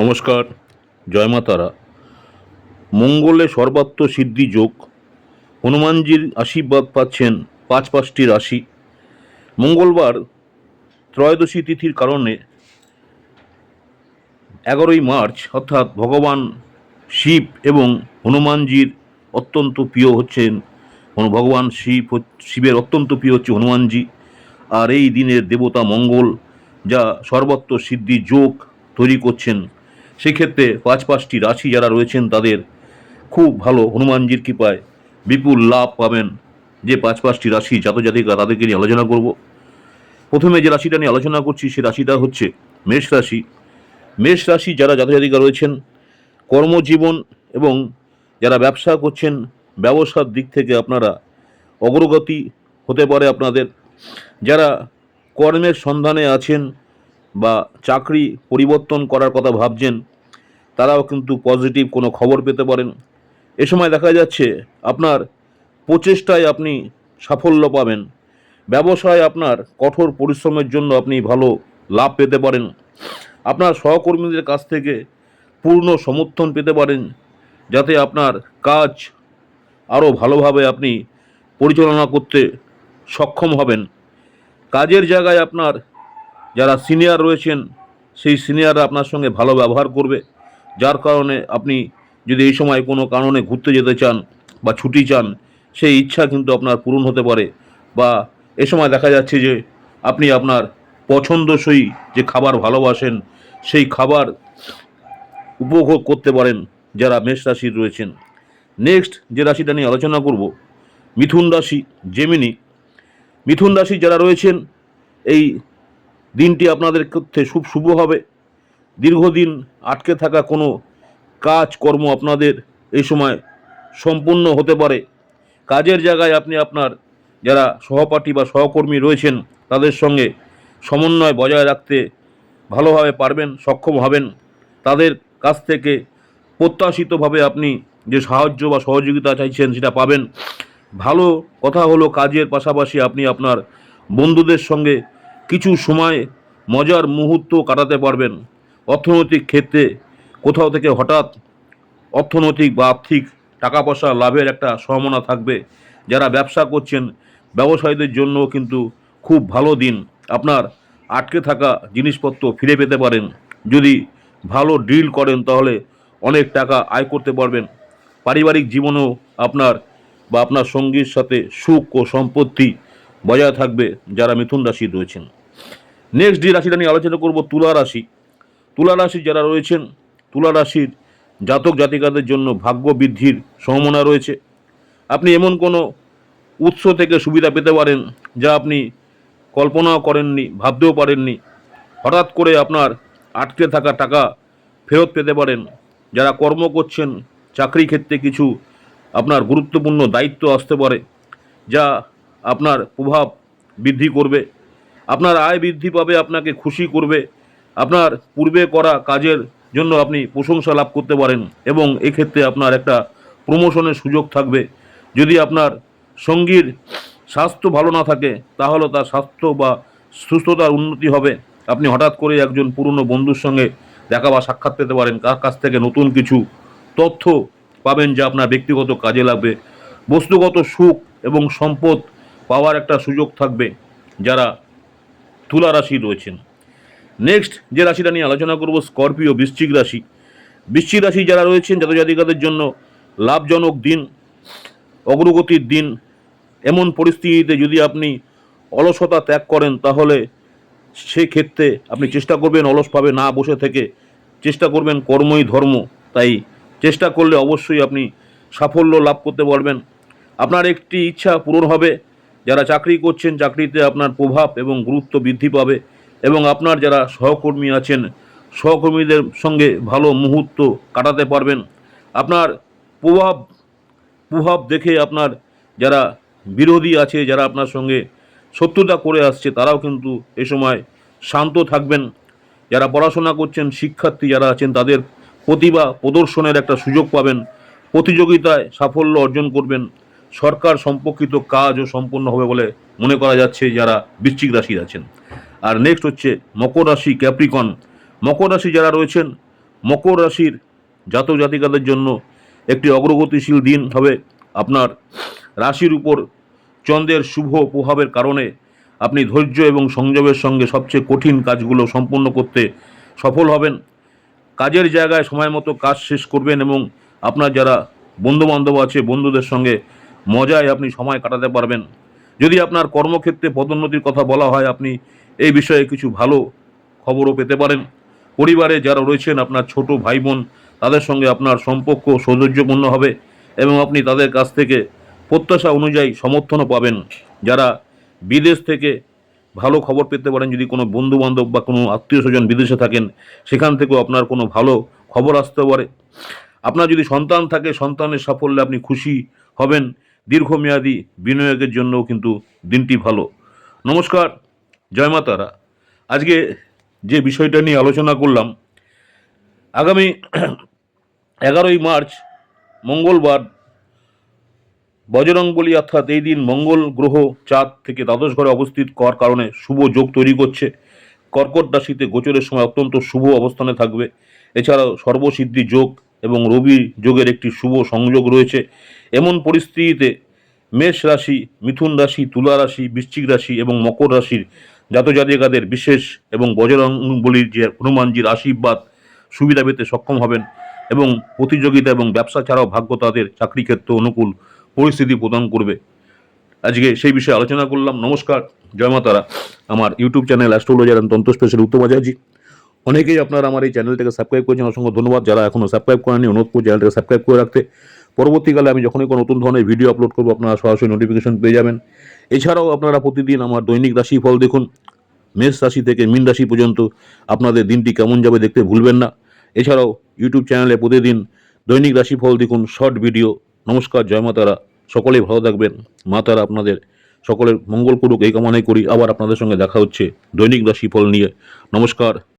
নমস্কার, জয় মা তারা। মঙ্গলে সর্বাত্ম সিদ্ধি যোগ, হনুমানজির আশীর্বাদ পাচ্ছেন পাঁচ পাঁচটি রাশি। মঙ্গলবার ত্রয়োদশী তিথির কারণে এগারোই মার্চ, অর্থাৎ ভগবান শিব এবং হনুমানজির অত্যন্ত প্রিয় হচ্ছেন ভগবান শিব শিবের অত্যন্ত প্রিয় হচ্ছে হনুমানজি। আর এই দিনের দেবতা মঙ্গল, যা সর্বত্র সিদ্ধি যোগ তৈরি করছেন সেক্ষেত্রে পাঁচ পাঁচটি রাশি যারা রয়েছেন তাদের খুব ভালো হনুমানজির কৃপায় বিপুল লাভ পাবেন যে পাঁচ পাঁচটি রাশি জাতজাতিকা তাদেরকে নিয়ে আলোচনা করব। প্রথমে যে রাশিটা নিয়ে আলোচনা করছি সে রাশিটা হচ্ছে মেষ রাশি। মেষ রাশি যারা জাতজাতিকা রয়েছেন, কর্মজীবন এবং যারা ব্যবসা করছেন, ব্যবসার দিক থেকে আপনারা অগ্রগতি হতে পারে আপনাদের। যারা কর্মের সন্ধানে আছেন বা চাকরি পরিবর্তন করার কথা ভাবছেন তারাও কিন্তু পজিটিভ কোনো খবর পেতে পারেন। এ সময় দেখা যাচ্ছে আপনার প্রচেষ্টায় আপনি সাফল্য পাবেন। ব্যবসায় আপনার কঠোর পরিশ্রমের জন্য আপনি ভালো লাভ পেতে পারেন। আপনার সহকর্মীদের কাছ থেকে পূর্ণ সমর্থন পেতে পারেন, যাতে আপনার কাজ আরও ভালোভাবে আপনি পরিচালনা করতে সক্ষম হবেন। কাজের জায়গায় আপনার যারা সিনিয়র রয়েছেন, সেই সিনিয়ররা আপনার সঙ্গে ভালো ব্যবহার করবে। যার কারণে আপনি যদি এই সময় কোনো কারণে ঘুরতে যেতে চান বা ছুটি চান, সেই ইচ্ছা কিন্তু আপনার পূরণ হতে পারে। বা এ সময় দেখা যাচ্ছে যে আপনি আপনার পছন্দসই যে খাবার ভালোবাসেন, সেই খাবার উপভোগ করতে পারেন যারা মেষ রাশির রয়েছেন। নেক্সট যে রাশিটা নিয়ে আলোচনা করব, মিথুন রাশি জেমিনি মিথুন রাশি যারা রয়েছেন, এই দিনটি আপনাদের ক্ষেত্রে খুব শুভ হবে। দীর্ঘদিন আটকে থাকা কোনো কাজকর্ম আপনাদের এই সময় সম্পূর্ণ হতে পারে। কাজের জায়গায় আপনি আপনার যারা সহপাঠী বা সহকর্মী রয়েছেন, তাদের সঙ্গে সমন্বয় বজায় রাখতে ভালোভাবে পারবেন, সক্ষম হবেন। তাদের কাছ থেকে প্রত্যাশিতভাবে আপনি যে সাহায্য বা সহযোগিতা চাইছেন, সেটা পাবেন। ভালো কথা হলো, কাজের পাশাপাশি আপনি আপনার বন্ধুদের সঙ্গে কিছু সময়, মজার মুহূর্ত কাটাতে পারবেন। অর্থনৈতিক ক্ষেত্রে কোথাও থেকে হঠাৎ অর্থনৈতিক বা আর্থিক টাকা পয়সা লাভের একটা সম্ভাবনা থাকবে। যারা ব্যবসা করছেন, ব্যবসায়ীদের জন্য কিন্তু খুব ভালো দিন। আপনার আটকে থাকা জিনিসপত্র ফিরে পেতে পারেন। যদি ভালো ডিল করেন, তাহলে অনেক টাকা আয় করতে পারবেন। পারিবারিক জীবনেও আপনার বা আপনার সঙ্গীর সাথে সুখ ও সম্পত্তি বজায় থাকবে যারা মিথুন রাশি রয়েছেন। নেক্সট যে রাশিটা নিয়ে আলোচনা করব, তুলা রাশি। তুলা রাশি যারা রয়েছেন তুলা রাশির জাতক জাতিকাদের জন্য ভাগ্য বৃদ্ধির সম্ভাবনা রয়েছে। আপনি এমন কোনো উৎস থেকে সুবিধা পেতে পারেন যা আপনি কল্পনাও করেননি, ভাবতেও পারেননি। হঠাৎ করে আপনার আটকে থাকা টাকা ফেরত পেতে পারেন। যারা কর্ম করছেন, চাকরি ক্ষেত্রে কিছু আপনার গুরুত্বপূর্ণ দায়িত্ব আসতে পারে, যা আপনার প্রভাব বৃদ্ধি করবে। আপনার আয় বৃদ্ধি পাবে, আপনাকে খুশি করবে। আপনার পূর্বে করা কাজের জন্য আপনি প্রশংসা লাভ করতে পারেন এবং এক্ষেত্রে আপনার একটা প্রমোশনের সুযোগ থাকবে। যদি আপনার সঙ্গীর স্বাস্থ্য ভালো না থাকে, তাহলে তার স্বাস্থ্য বা সুস্থতার উন্নতি হবে। আপনি হঠাৎ করে একজন পুরনো বন্ধুর সঙ্গে দেখা বা সাক্ষাৎ পেতে পারেন। তার কাছ থেকে নতুন কিছু তথ্য পাবেন যা আপনার ব্যক্তিগত কাজে লাগবে। বস্তুগত সুখ এবং সম্পদ পাওয়ার একটা সুযোগ থাকবে যারা তুলা রাশি রয়েছেন। নেক্সট যে রাশিটা নিয়ে আলোচনা করব স্করপিও বৃশ্চিক রাশি। বৃশ্চিক রাশি যারা রয়েছেন, জাতজাতিকাদের জন্য লাভজনক দিন, অগ্রগতির দিন। এমন পরিস্থিতিতে যদি আপনি অলসতা ত্যাগ করেন, তাহলে সেক্ষেত্রে আপনি চেষ্টা করবেন অলসভাবে না বসে থেকে। চেষ্টা করবেন কর্মই ধর্ম। তাই চেষ্টা করলে অবশ্যই আপনি সাফল্য লাভ করতে পারবেন। আপনার একটি ইচ্ছা পূরণ হবে। যারা চাকরি করছেন, চাকরিতে আপনার প্রভাব এবং গুরুত্ব বৃদ্ধি পাবে। এবং আপনার যারা সহকর্মী আছেন, সহকর্মীদের সঙ্গে ভালো মুহূর্ত কাটাতে পারবেন। আপনার প্রভাব প্রভাব দেখে আপনার যারা বিরোধী আছে, যারা আপনার সঙ্গে শত্রুতা করে আসছে, তারাও কিন্তু এ সময় শান্ত থাকবেন। যারা পড়াশোনা করছেন, শিক্ষার্থী যারা আছেন, তাদের প্রতিভা প্রদর্শনের একটা সুযোগ পাবেন। প্রতিযোগিতায় সাফল্য অর্জন করবেন। সরকার সম্পর্কিত কাজও সম্পূর্ণ হবে বলে মনে করা যাচ্ছে যারা বৃশ্চিক রাশির আছেন। আর নেক্সট হচ্ছে মকর রাশি ক্যাপ্রিকন মকর রাশি যারা রয়েছেন, মকর রাশির জাতক জাতিকাদের জন্য একটি অগ্রগতিশীল দিন হবে। আপনার রাশির উপর চন্দ্রের শুভ প্রভাবের কারণে আপনি ধৈর্য এবং সংযমের সঙ্গে সবচেয়ে কঠিন কাজগুলো সম্পূর্ণ করতে সফল হবেন। কাজের জায়গায় সময় মতো কাজ শেষ করবেন এবং আপনার যারা বন্ধুবান্ধব আছে, বন্ধুদের সঙ্গে মজায় আপনি সময় কাটাতে পারবেন। যদি আপনার কর্মক্ষেত্রে পদোন্নতির কথা বলা হয়, আপনি এই বিষয়ে কিছু ভালো খবরও পেতে পারেন। পরিবারে যারা রয়েছেন, আপনার ছোট ভাই বোন তাদের সঙ্গে আপনার সম্পর্ক সৌন্দর্যপূর্ণ হবে এবং আপনি তাদের কাছ থেকে প্রত্যাশা অনুযায়ী সমর্থনও পাবেন। যারা বিদেশ থেকে ভালো খবর পেতে পারেন, যদি কোনো বন্ধু বান্ধব বা কোনো আত্মীয় স্বজন বিদেশে থাকেন, সেখান থেকেও আপনার কোনো ভালো খবর আসতে পারে। আপনার যদি সন্তান থাকে, সন্তানের সাফল্যে আপনি খুশি হবেন। দীর্ঘমেয়াদী বিনিয়োগের জন্যও কিন্তু দিনটি ভালো। নমস্কার। জয় মা তারা। আজকে যে বিষয়টা নিয়ে আলোচনা করলাম, আগামী এগারোই মার্চ, মঙ্গলবার, বজরংবলী অর্থাৎ এই দিন মঙ্গল গ্রহ চাঁদ থেকে দ্বাদশ ঘরে অবস্থিত। করার কারণে শুভ যোগ তৈরি করছে। কর্কট রাশিতে গোচরের সময় অত্যন্ত শুভ অবস্থানে থাকবে। এছাড়াও সর্বসিদ্ধি যোগ এবং রবি যোগের একটি শুভ সংযোগ রয়েছে। এমন পরিস্থিতিতে মেষ রাশি, মিথুন রাশি, তুলা রাশি, বৃশ্চিক রাশি এবং মকর রাশির জাতজাতিকাদের বিশেষ এবং বজরংবলীর যে হনুমানজির আশীর্বাদ, সুবিধা পেতে সক্ষম হবেন এবং প্রতিযোগিতা এবং ব্যবসা ছাড়াও ভাগ্য তাদের চাকরি ক্ষেত্রে অনুকূল পরিস্থিতি প্রদান করবে। আজকে সেই বিষয়ে আলোচনা করলাম। নমস্কার। জয় মাতারা আমার YouTube channel astrologer and tantra special Uttam বাজাজি অনেকেই আপনারা আমার এই চ্যানেল চ্যানেলটাকে সাবস্ক্রাইব করেছেন। অসংখ্য ধন্যবাদ। যারা এখনও সাবস্ক্রাইব করেননি, অনুরোধ করছি চ্যানেলটাকে সাবস্ক্রাইব করে রাখতে। পরবর্তীকালে আমি যখনই কোনো নতুন ধরনের ভিডিও আপলোড করব, আপনারা সরাসরি নোটিফিকেশন পেয়ে যাবেন। এছাড়াও আপনারা প্রতিদিন আমার দৈনিক রাশি ফল দেখুন। মেষ রাশি থেকে মীন রাশি পর্যন্ত আপনাদের দিনটি কেমন যাবে দেখতে ভুলবেন না। এছাড়াও ইউটিউব চ্যানেলে প্রতিদিন দৈনিক রাশি ফল দেখুন শর্ট ভিডিও নমস্কার, জয় মাতারা সকলেই ভালো থাকবেন। মাতারা আপনাদের সকলের মঙ্গল করুক, এই কামনাই করি। আবার আপনাদের সঙ্গে দেখা হচ্ছে দৈনিক রাশি ফল নিয়ে। নমস্কার।